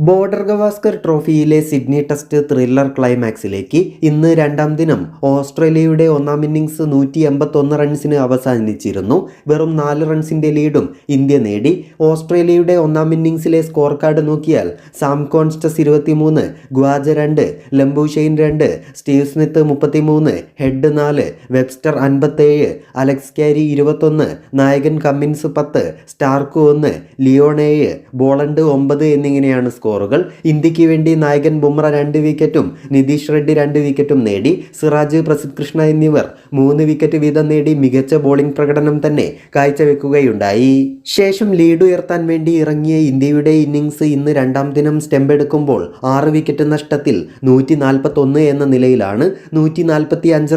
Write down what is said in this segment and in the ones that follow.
Border Gavaskar ട്രോഫിയിലെ Sydney test thriller ക്ലൈമാക്സിലേക്ക് ഇന്ന് രണ്ടാം ദിനം ഓസ്ട്രേലിയയുടെ ഒന്നാം ഇന്നിംഗ്സ് നൂറ്റി എൺപത്തൊന്ന് റൺസിന് അവസാനിച്ചിരുന്നു. വെറും നാല് റൺസിന്റെ ലീഡും ഇന്ത്യ നേടി. ഓസ്ട്രേലിയയുടെ ഒന്നാം ഇന്നിംഗ്സിലെ സ്കോർ കാർഡ് നോക്കിയാൽ സാം കോൺസ്റ്റസ് ഇരുപത്തിമൂന്ന് ഗ്വാജ രണ്ട് ലംബൂഷെയിൻ രണ്ട് സ്റ്റീവ് സ്മിത്ത് മുപ്പത്തിമൂന്ന് ഹെഡ് നാല് വെബ്സ്റ്റർ അൻപത്തേഴ് അലക്സ് കാരി ഇരുപത്തൊന്ന് നായകൻ കമ്മിൻസ് പത്ത് സ്റ്റാർക്ക് ഒന്ന് ലിയോണേഴ് ബോളണ്ട് ഒമ്പത് എന്നിങ്ങനെയാണ് സ്കോറുകൾ ഇന്ത്യയ്ക്ക് വേണ്ടി നായകൻ ബുംറ രണ്ട് വിക്കറ്റും നിതീഷ് റെഡ്ഡി രണ്ട് വിക്കറ്റും നേടി. സിറാജ് പ്രസിദ് കൃഷ്ണ എന്നിവർ മൂന്ന് വിക്കറ്റ് വീതം നേടി മികച്ച ബോളിംഗ് പ്രകടനം തന്നെ കാഴ്ചവെക്കുകയുണ്ടായി. ശേഷം ലീഡ് ഉയർത്താൻ വേണ്ടി ഇറങ്ങിയ ഇന്ത്യയുടെ ഇന്നിംഗ്സ് ഇന്ന് രണ്ടാം ദിനം സ്റ്റെമ്പ് എടുക്കുമ്പോൾ ആറ് വിക്കറ്റ് നഷ്ടത്തിൽ നൂറ്റി നാൽപ്പത്തൊന്ന് എന്ന നിലയിലാണ്. നൂറ്റി നാൽപ്പത്തി അഞ്ച്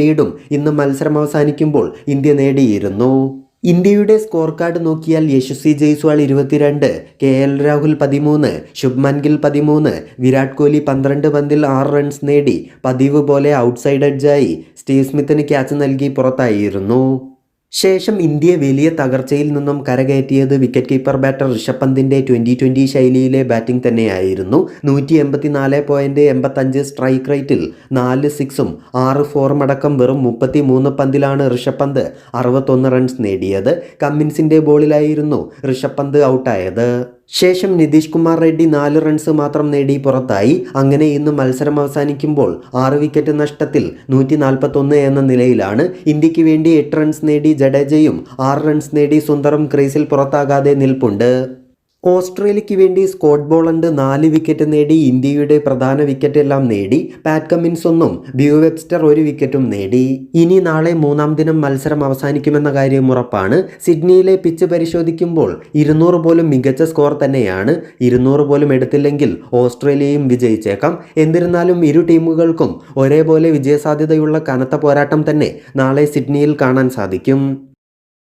ലീഡും ഇന്ന് മത്സരം അവസാനിക്കുമ്പോൾ ഇന്ത്യ നേടിയിരുന്നു. ഇന്ത്യയുടെ സ്കോർ കാർഡ് നോക്കിയാൽ യശസ്വി ജയ്സ്വാൾ ഇരുപത്തിരണ്ട് കെ എൽ രാഹുൽ പതിമൂന്ന് ശുഭ്മൻ ഗിൽ പതിമൂന്ന് വിരാട് കോഹ്ലി പന്ത്രണ്ട് പന്തിൽ ആറ് റൺസ് നേടി പതിവ് പോലെ ഔട്ട്സൈഡ് എഡ്ജായി സ്റ്റീവ് സ്മിത്തിന് ക്യാച്ച് നൽകി പുറത്തായിരുന്നു. ശേഷം ഇന്ത്യയെ വലിയ തകർച്ചയിൽ നിന്നും കരകയറ്റിയത് വിക്കറ്റ് കീപ്പർ ബാറ്റർ ഋഷഭ് പന്തിന്റെ ട്വന്റി ട്വന്റി ശൈലിയിലെ ബാറ്റിംഗ് തന്നെയായിരുന്നു. നൂറ്റി എൺപത്തിനാല് പോയിന്റ് എൺപത്തഞ്ച് സ്ട്രൈക്ക് റേറ്റിൽ നാല് സിക്സും ആറ് ഫോറും അടക്കം വെറും മുപ്പത്തി മൂന്ന് പന്തിലാണ് ഋഷഭ് പന്ത് അറുപത്തൊന്ന് റൺസ് നേടിയത്. കമ്മിൻസിന്റെ ബോളിലായിരുന്നു ഋഷഭ് പന്ത് ഔട്ടായത് ശേഷം നിതീഷ് കുമാർ റെഡ്ഡി നാല് റൺസ് മാത്രം നേടി പുറത്തായി. അങ്ങനെ ഇന്ന് മത്സരം അവസാനിക്കുമ്പോൾ ആറ് വിക്കറ്റ് നഷ്ടത്തിൽ നൂറ്റി നാൽപ്പത്തൊന്ന് എന്ന നിലയിലാണ്. ഇന്ത്യയ്ക്ക് വേണ്ടി എട്ട് റൺസ് നേടി ജഡേജയും ആറ് റൺസ് നേടി സുന്ദറും ക്രീസിൽ പുറത്താകാതെ നിൽപ്പുണ്ട്. ഓസ്ട്രേലിയയ്ക്ക് വേണ്ടി സ്കോട്ട് ബോളണ്ട് നാല് വിക്കറ്റ് നേടി ഇന്ത്യയുടെ പ്രധാന വിക്കറ്റ് എല്ലാം നേടി. പാറ്റ് കമ്മിൻസ് ഒന്നും ബ്യൂ വെബ്സ്റ്റർ ഒരു വിക്കറ്റും നേടി. ഇനി നാളെ മൂന്നാം ദിനം മത്സരം അവസാനിക്കുമെന്ന കാര്യം ഉറപ്പാണ്. സിഡ്നിയിലെ പിച്ച് പരിശോധിക്കുമ്പോൾ ഇരുന്നൂറ് പോലും മികച്ച സ്കോർ തന്നെയാണ്. ഇരുന്നൂറ് പോലും എടുത്തില്ലെങ്കിൽ ഓസ്ട്രേലിയയും വിജയിച്ചേക്കാം. എന്നിരുന്നാലും ഇരു ടീമുകൾക്കും ഒരേപോലെ വിജയസാധ്യതയുള്ള കനത്ത പോരാട്ടം തന്നെ നാളെ സിഡ്നിയിൽ കാണാൻ സാധിക്കും.